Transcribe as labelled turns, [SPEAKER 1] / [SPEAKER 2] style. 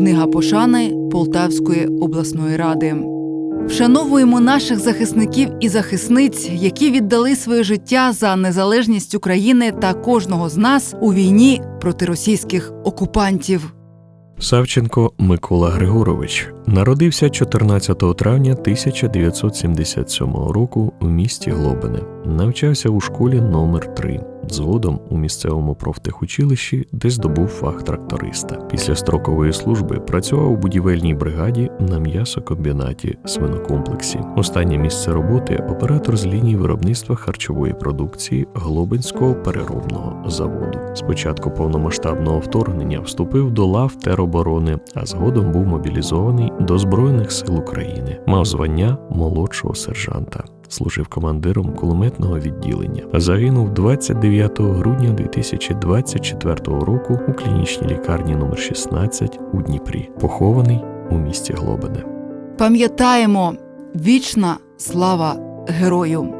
[SPEAKER 1] Книга пошани Полтавської обласної ради. Вшановуємо наших захисників і захисниць, які віддали своє життя за незалежність України та кожного з нас у війні проти російських окупантів.
[SPEAKER 2] Савченко Микола Григорович народився 14 травня 1977 року у місті Глобине. Навчався у школі номер 3 згодом у місцевому профтехучилищі, де здобув фах тракториста. Після строкової служби працював у будівельній бригаді на м'ясокомбінаті свинокомплексі. Останнє місце роботи оператор з лінії виробництва харчової продукції Глобинського переробного заводу. Спочатку повномасштабного вторгнення вступив до лав тероборони, а згодом був мобілізований до Збройних сил України. Мав звання молодшого сержанта. Служив командиром кулеметного відділення. Загинув 29 грудня 2024 року у клінічній лікарні номер 16 у Дніпрі, похований у місті Глобине.
[SPEAKER 1] Пам'ятаємо вічна слава герою.